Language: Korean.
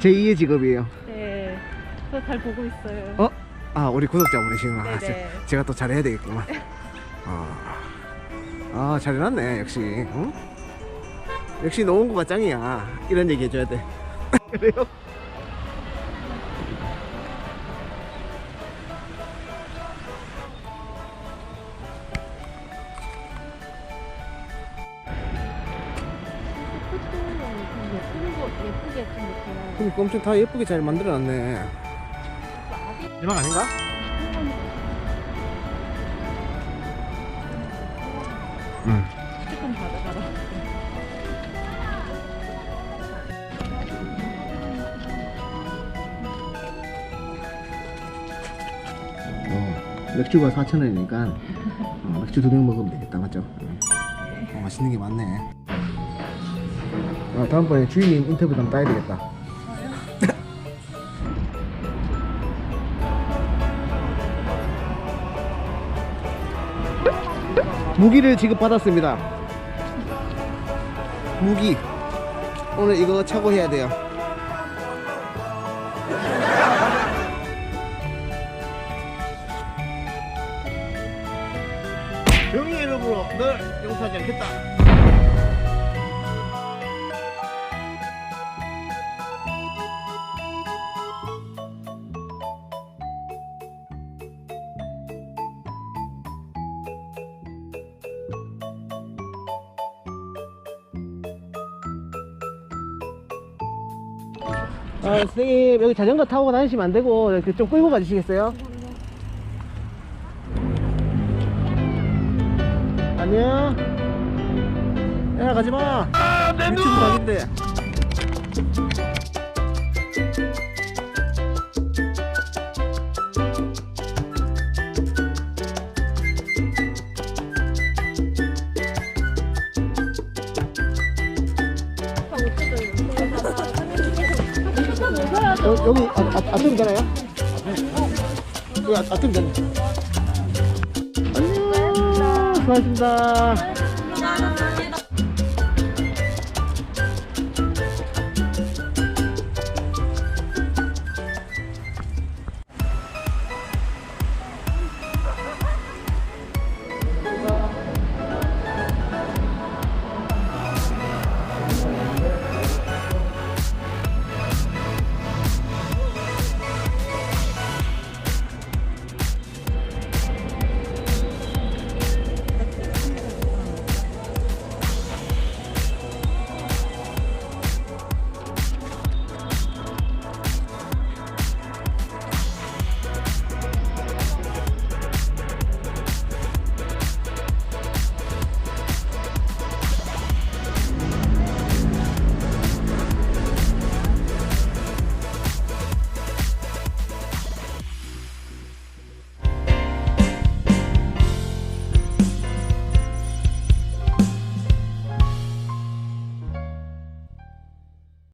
제2의 직업이에요. 네. 저 잘 보고 있어요. 어? 아 우리 구독자분이시구나. 아, 네네. 제, 제가 또 잘해야 되겠구만. 아, 아 잘해놨네 역시. 응? 역시 노원구가 짱이야. 이런 얘기 해줘야 돼. 그래요? 예쁘고 예쁘게 좀 이렇게. 그러니까 엄청 다 예쁘게 잘 만들어놨네. 대박 아닌가? 응. 조금 받아 받아. 어, 맥주가 4,000원이니까 어, 맥주 두 병 먹으면 되겠다 맞죠? 응. 어, 맛있는 게 많네 아, 다음번에 주인님 인터뷰 좀 따야 되겠다. 무기를 지급받았습니다. 무기. 오늘 이거 차고 해야 돼요. 정의의 이름으로 널 용서하지 않겠다. 아, 선생님 여기 자전거 타고 다니시면 안 되고 이렇게 좀 끌고 가주시겠어요? 안녕. 야 가지 마. 유튜브 여, 여기 아, 아, 아트면 되나요? 여기 아, 아트면 되네. 안녕. 수고하셨습니다.